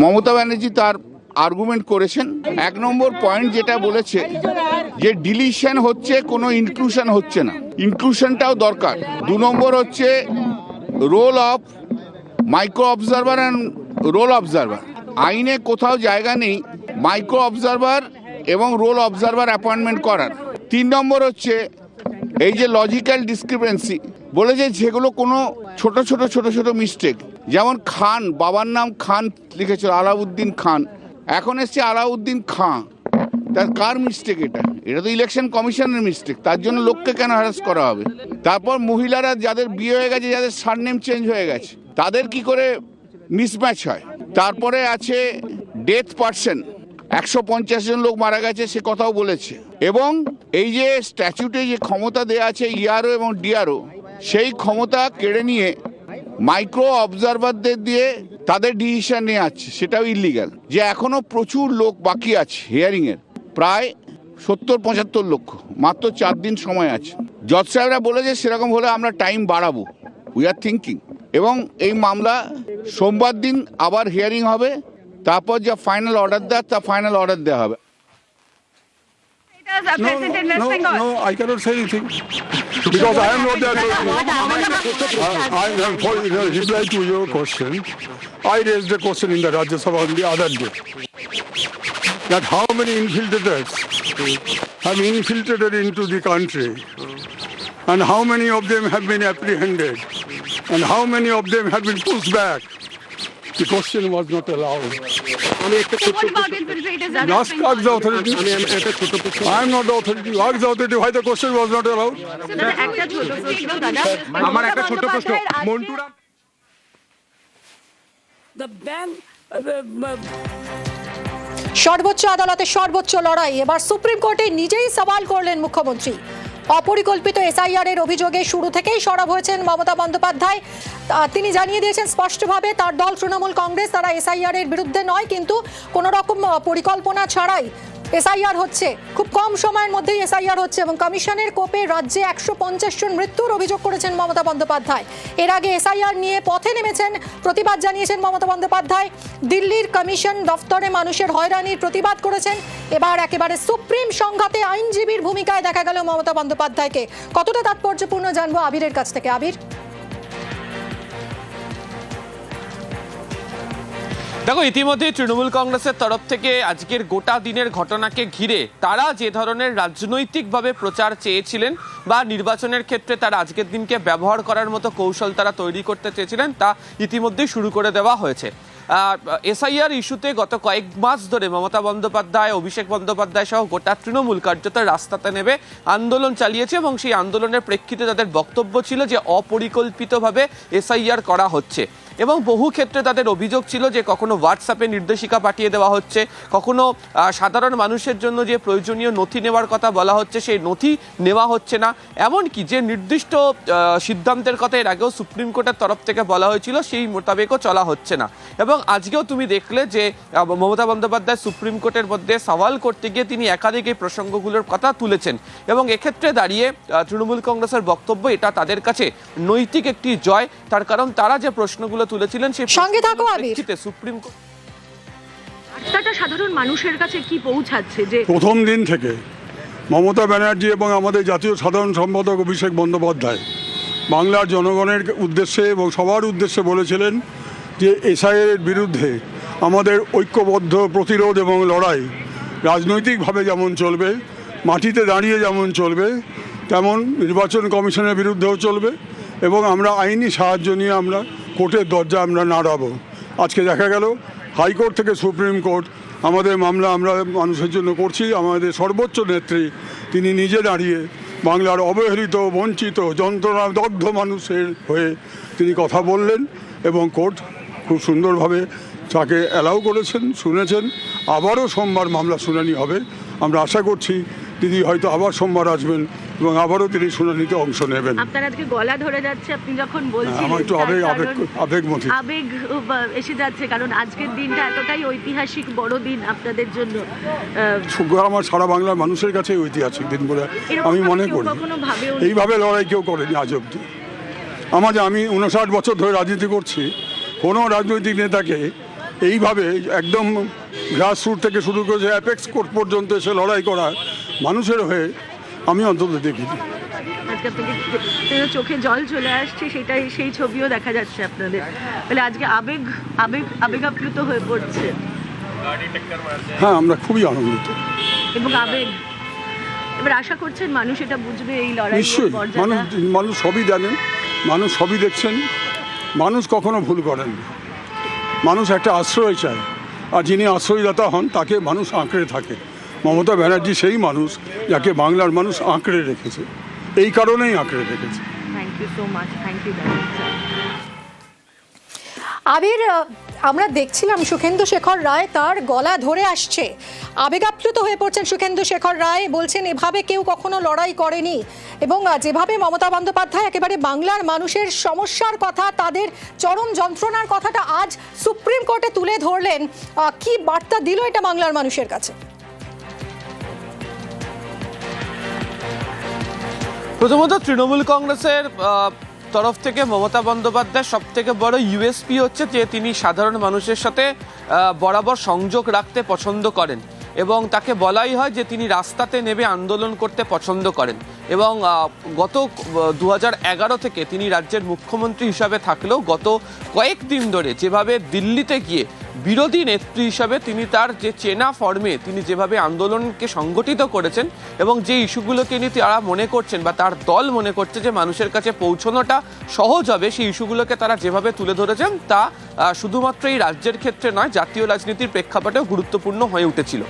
মমতা ব্যানার্জি তার আর্গুমেন্ট করেছেন। এক নম্বর পয়েন্ট যেটা বলেছে যে ডিলিশন হচ্ছে, কোনো ইনক্লুশন হচ্ছে না। ইনক্লুশনটাও দরকার। দু নম্বর হচ্ছে role of micro observer and role observer আইনে কোথাও জায়গা নেই মাইক্রো অবজারভার এবং রোল অবজারভার অ্যাপয়েন্টমেন্ট করার। তিন নম্বর হচ্ছে এই যে লজিক্যাল ডিসক্রিপেন্সি বলেছে যেগুলো কোনো ছোট ছোট ছোট ছোট মিস্টেক যেমন খান, বাবার নাম খান লিখেছিল, আলাউদ্দিন খান। এখন এসছে আলাউদ্দিন খাঁ। তার কার মিস্টেক এটা? এটা তো ইলেকশন কমিশনের মিস্টেক তার জন্য লোককে কেন হ্যারাস করা হবে? তারপর মহিলারা যাদের বিয়ে হয়ে গেছে, যাদের সারনেম চেঞ্জ হয়ে গেছে, তাদের কি করে মিসম্যাচ হয়? তারপরে আছে ডেথ পার্সন একশো পঞ্চাশ জন লোক মারা গেছে, সে কথাও বলেছে। এবং এই যে স্ট্যাচুটে যে ক্ষমতা দেওয়া আছে ইআরও এবং ডিআরও সেই ক্ষমতা কেড়ে নিয়ে মাইক্রো অবজারভারদের দিয়ে তাদের ডিসিশন নিয়ে আছে, সেটাও ইলিগাল যে এখনও প্রচুর লোক বাকি আছে হিয়ারিং এর প্রায় সত্তর পঁচাত্তর লক্ষ, মাত্র চার দিন সময় আছে। জজ সাহেবরা বলেছে সেরকম হলে আমরা টাইম বাড়াবো উই আর থিঙ্কিং এবং এই মামলা সোমবার দিন আবার হিয়ারিং হবে, তারপর যা ফাইনাল অর্ডার দেয় তা ফাইনাল অর্ডার দেওয়া হবে। Are No, present in West no, Bengal. no, I cannot say anything because I am not there to. I am for reply to your question. I raised a question in the Rajya Sabha on the other day that how many infiltrators have infiltrated into the country and how many of them have been apprehended and how many of them have been pushed back. The question was not allowed. সর্বোচ্চ আদালতে সর্বোচ্চ লড়াই। এবার supreme কোর্টে নিজেই সওয়াল করলেন মুখ্যমন্ত্রী। অপরিকল্পিত এসআইআর এর অভিযোগে শুরু থেকেই সরব হয়েছেন মমতা বন্দ্যোপাধ্যায়। তিনি জানিয়ে দিয়েছেন স্পষ্টভাবে তার দল তৃণমূল কংগ্রেস, তারা এসআইআর এর বিরুদ্ধে নয়, কিন্তু কোনো রকম পরিকল্পনা ছাড়াই এসআইআর হচ্ছে। খুব কম সময়ের মধ্যেই এসআইআর হচ্ছে এবং কমিশনের কোপে রাজ্যে একশো পঞ্চাশ জন মৃত্যুর অভিযোগ করেছেন মমতা বন্দ্যোপাধ্যায়। এর আগে এসআইআর নিয়ে পথে নেমেছেন প্রতিবাদ জানিয়েছেন মমতা বন্দ্যোপাধ্যায়। দিল্লির কমিশন দফতরে মানুষের হয়রানির প্রতিবাদ করেছেন। এবার একেবারে সুপ্রিম সংঘাতে আইনজীবীর ভূমিকায় দেখা গেল মমতা বন্দ্যোপাধ্যায়কে। কতটা তাৎপর্যপূর্ণ জানব আবিরের কাছ থেকে। আবির? দেখো, ইতিমধ্যে তৃণমূল কংগ্রেসের তরফ থেকে আজকের গোটা দিনের ঘটনাকে ঘিরে তারা যে ধরনের রাজনৈতিকভাবে প্রচার চেয়েছিলেন বা নির্বাচনের ক্ষেত্রে তারা আজকের দিনকে ব্যবহার করার মতো কৌশল তারা তৈরি করতে চেয়েছিলেন, তা ইতিমধ্যেই শুরু করে দেওয়া হয়েছে। এসআইআর ইস্যুতে গত কয়েক মাস ধরে মমতা বন্দ্যোপাধ্যায়, অভিষেক বন্দ্যোপাধ্যায় সহ গোটা তৃণমূল কার্যত রাস্তাতে নেবে আন্দোলন চালিয়েছে এবং সেই আন্দোলনের প্রেক্ষিতে তাদের বক্তব্য ছিল যে অপরিকল্পিতভাবে এসআইআর করা হচ্ছে। এবং বহু ক্ষেত্রে তাদের অভিযোগ ছিল যে কখনো হোয়াটসঅ্যাপে নির্দেশিকা পাঠিয়ে দেওয়া হচ্ছে, কখনো সাধারণ মানুষের জন্য যে প্রয়োজনীয় নথি নেওয়ার কথা বলা হচ্ছে সেই নথি নেওয়া হচ্ছে না। এমনকি যে নির্দিষ্ট সিদ্ধান্তের কথা এর আগেও সুপ্রিম কোর্টের তরফ থেকে বলা হয়েছিল সেই মোতাবেকও চলা হচ্ছে না। এবং আজকেও তুমি দেখলে যে মমতা বন্দ্যোপাধ্যায় সুপ্রিম কোর্টের মধ্যে সওয়াল করতে গিয়ে তিনি একাধিক এই প্রসঙ্গগুলোর কথা তুলেছেন। এবং এক্ষেত্রে দাঁড়িয়ে তৃণমূল কংগ্রেসের বক্তব্য এটা তাদের কাছে নৈতিক একটি জয়। তার কারণ তারা যে প্রশ্নগুলো তুলেছিলেন সেই সঙ্গে থাকো, আবির। সুপ্রিম কোর্ট বার্তাটা সাধারণ মানুষের কাছে কি পৌঁছাচ্ছে যে প্রথম দিন থেকে মমতা ব্যানার্জি এবং আমাদের জাতীয় সাধারণ সম্পাদক অভিষেক বন্দ্যোপাধ্যায় বাংলার জনগণের উদ্দেশ্যে এবং সবার উদ্দেশ্যে বলেছিলেন যে এসআইয়ের বিরুদ্ধে আমাদের ঐক্যবদ্ধ প্রতিরোধ এবং লড়াই রাজনৈতিকভাবে যেমন চলবে মাটিতে দাঁড়িয়ে যেমন চলবে তেমন নির্বাচন কমিশনের বিরুদ্ধেও চলবে এবং আমরা আইনি সাহায্য নিয়ে আমরা কোর্টের দরজা আমরা নাড়াবো। আজকে দেখা গেল, হাইকোর্ট থেকে সুপ্রিম কোর্ট, আমাদের মামলা আমরা মানুষের জন্য করছি, আমাদের সর্বোচ্চ নেত্রী, তিনি নিজে দাঁড়িয়ে বাংলার অবহেলিত, বঞ্চিত যন্ত্রণা দগ্ধ মানুষের হয়ে তিনি কথা বললেন এবং কোর্ট খুব সুন্দরভাবে তাকে অ্যালাউ করেছেন, শুনেছেন। আবারও সোমবার মামলা শুনানি হবে। আমরা আশা করছি তিনি হয়তো আবার সোমবার আসবেন এবং আবারও তিনি শুনানিতে অংশ নেবেন। আপনার আজকে গলা ধরে যাচ্ছে আপনি যখন বলছিলেন আমার একটু আবেগ আবেগ আবেগ এসে যাচ্ছে কারণ আজকের দিনটা এতটাই ঐতিহাসিক বড় দিন আপনাদের জন্য। আমার সারা বাংলার মানুষের কাছে ঐতিহাসিক দিন বলে আমি মনে করি। এইভাবে লড়াই কেউ করেনি আজ অব্দি আমার যে আমি উনষাট বছর ধরে রাজনীতি করছি কোনো রাজনৈতিক নেতাকে এইভাবে একদম গ্রাসরুট থেকে শুরু করে অ্যাপেক্স কোর্ট পর্যন্ত এসে লড়াই করা মানুষের হয়ে আমি অন্তত দেখিনি আজকে আপনাকে চোখে জল চলে আসছে সেটাই সেই ছবিও দেখা যাচ্ছে আপনাদের। তাহলে আজকে আবেগ আবেগ আবেগ আপ্লুত হয়ে পড়ছে। হ্যাঁ আমরা খুবই আনন্দিত। এবং আবেগ। এবার আশা করছেন মানুষ এটা বুঝবে এই লড়াই নিশ্চয়ই। মানুষ মানুষ সবই জানেন মানুষ সবই দেখছেন। মানুষ কখনো ভুল করেন। মানুষ একটা আশ্রয় চায়। আর যিনি আশ্রয়দাতা হন তাকে মানুষ আঁকড়ে থাকে। মমতা ব্যানার্জি সেই মানুষ যাকে বাংলার মানুষ আঁকড়ে রেখেছে। এই কারণেই আঁকড়ে রেখেছে। আবির আমরা দেখছিলাম সুখেন্দু শেখর রায় তার গলা ধরে আসছে। আবেগাপ্লুত হয়ে পড়ছেন সুখেন্দু শেখর রায়, বলছেন, এভাবে কেউ কখনো লড়াই করেনি। এবং যেভাবে মমতা বন্দ্যোপাধ্যায় একেবারে বাংলার মানুষের সমস্যার কথা, তাদের চরম যন্ত্রণার কথাটা আজ সুপ্রিম কোর্টে তুলে ধরলেন কি বার্তা দিল এটা বাংলার মানুষের কাছে? প্রথমত, তৃণমূল কংগ্রেসের তরফ থেকে মমতা বন্দ্যোপাধ্যায় সব থেকে বড় ইউএসপি হচ্ছে যে তিনি সাধারণ মানুষের সাথে বরাবর সংযোগ রাখতে পছন্দ করেন এবং তাকে বলাই হয় যে তিনি রাস্তাতে নেমে আন্দোলন করতে পছন্দ করেন এবং গত দু থেকে তিনি রাজ্যের মুখ্যমন্ত্রী হিসাবে থাকলেও গত কয়েকদিন ধরে যেভাবে দিল্লিতে গিয়ে বিরোধী নেত্রী হিসাবে তিনি তার যে চেনা ফর্মে তিনি যেভাবে আন্দোলনকে সংগঠিত করেছেন এবং যে ইস্যুগুলোকে নিয়ে তারা মনে করছেন বা তার দল মনে করছে যে মানুষের কাছে পৌঁছানোটা সহজ হবে, সেই ইস্যুগুলোকে তারা যেভাবে তুলে ধরেছেন তা শুধুমাত্র এই রাজ্যের ক্ষেত্রে নয়, জাতীয় রাজনীতির প্রেক্ষাপটেও গুরুত্বপূর্ণ হয়ে উঠেছিল।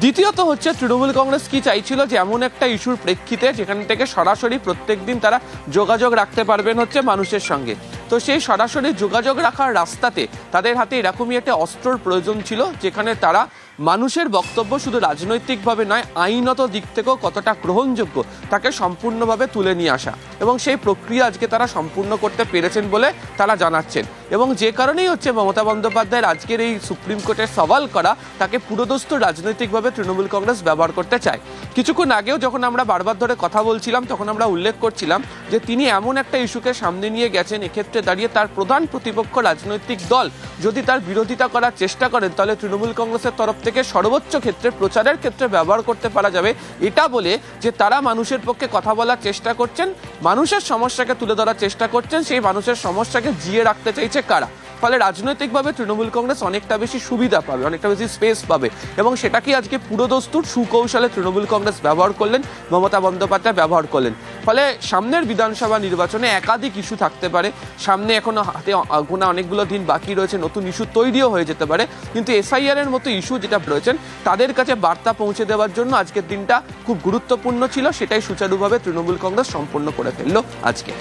দ্বিতীয়ত হচ্ছে, তৃণমূল কংগ্রেস কি চাইছিল যে এমন একটা ইস্যুর প্রেক্ষিতে যেখান থেকে সরাসরি প্রত্যেক দিন তারা যোগাযোগ রাখতে পারবেন হচ্ছে মানুষের সঙ্গে। তো সেই সরাসরি যোগাযোগ রাখার রাস্তাতে তাদের হাতে এরকমই একটা অস্ত্রর প্রয়োজন ছিল, যেখানে তারা মানুষের বক্তব্য শুধু রাজনৈতিকভাবে নয়, আইনত দিক থেকেও কতটা গ্রহণযোগ্য তাকে সম্পূর্ণভাবে তুলে নিয়ে আসা। এবং সেই প্রক্রিয়া আজকে তারা সম্পূর্ণ করতে পেরেছেন বলে তারা জানাচ্ছেন। এবং যে কারণেই হচ্ছে মমতা বন্দ্যোপাধ্যায়ের আজকের এই সুপ্রিম কোর্টের সওয়াল করা, তাকে পুরোদস্ত রাজনৈতিকভাবে তৃণমূল কংগ্রেস ব্যবহার করতে চায়। কিছুক্ষণ আগেও যখন আমরা বারবার ধরে কথা বলছিলাম, তখন আমরা উল্লেখ করছিলাম যে তিনি এমন একটা ইস্যুকে সামনে নিয়ে গেছেন, এক্ষেত্রে দাঁড়িয়ে তার প্রধান প্রতিপক্ষ রাজনৈতিক দল যদি তার বিরোধিতা করার চেষ্টা করেন, তাহলে তৃণমূল কংগ্রেসের তরফ থেকে সর্বোচ্চ ক্ষেত্রে, প্রচারের ক্ষেত্রে ব্যবহার করতে পারা যাবে। এটা বলে যে তারা মানুষের পক্ষে কথা বলার চেষ্টা করছেন, মানুষের সমস্যাকে তুলে ধরার চেষ্টা করছেন, সেই মানুষের সমস্যাকে জিয়ে রাখতে চাইছে কারা? ফলে রাজনৈতিকভাবে তৃণমূল কংগ্রেস অনেকটা বেশি সুবিধা পাবে, অনেকটা বেশি স্পেস পাবে এবং সেটাকে আজকে পুরোদস্তুর সুকৌশলে তৃণমূল কংগ্রেস ব্যবহার করলেন, মমতা বন্দ্যোপাধ্যায় ব্যবহার করলেন। ফলে সামনের বিধানসভা নির্বাচনে একাধিক ইস্যু থাকতে পারে, সামনে এখনও হাতে গোনা অনেকগুলো দিন বাকি রয়েছে, নতুন ইস্যু তৈরিও হয়ে যেতে পারে, কিন্তু এসআইআর এর মতো ইস্যু যেটা রয়েছেন, তাদের কাছে বার্তা পৌঁছে দেওয়ার জন্য আজকের দিনটা খুব গুরুত্বপূর্ণ ছিল, সেটাই সুচারুভাবে তৃণমূল কংগ্রেস সম্পন্ন করে ফেলল আজকে।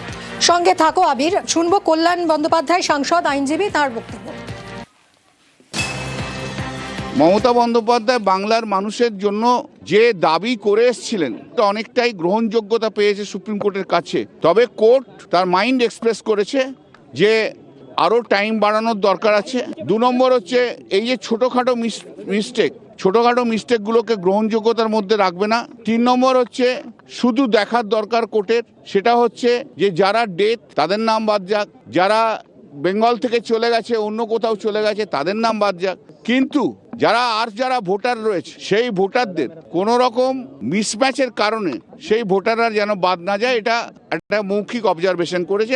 সঙ্গে থাকো আবির। শুনব কল্যাণ বন্দ্যোপাধ্যায় সাংসদ, আইনজীবী, তার বক্তব্য। মমতা বন্দ্যোপাধ্যায় বাংলার মানুষের জন্য যে দাবি করে এসেছিলেন তা অনেকটাই গ্রহণযোগ্যতা পেয়েছে সুপ্রিম কোর্টের কাছে। তবে কোর্ট তার মাইন্ড এক্সপ্রেস করেছে যে আরও টাইম বাড়ানোর দরকার আছে। দু নম্বর হচ্ছে এই যে ছোটোখাটো মিস মিস্টেক ছোটোখাটো মিস্টেকগুলোকে গ্রহণযোগ্যতার মধ্যে রাখবে না। তিন নম্বর হচ্ছে, শুধু দেখার দরকার কোর্টের, সেটা হচ্ছে যে যারা ডেথ তাদের নাম বাদ যাক। যারা বেঙ্গল থেকে চলে গেছে, অন্য কোথাও চলে গেছে, তাদের নাম বাদ যাক। কিন্তু যারা আর যারা ভোটার রয়েছে, সেই ভোটারদের কোনো রকম মিসম্যাচের কারণে সেই ভোটাররা যেন বাদ না যায়, এটা একটা মৌখিক অবজারভেশন করেছে।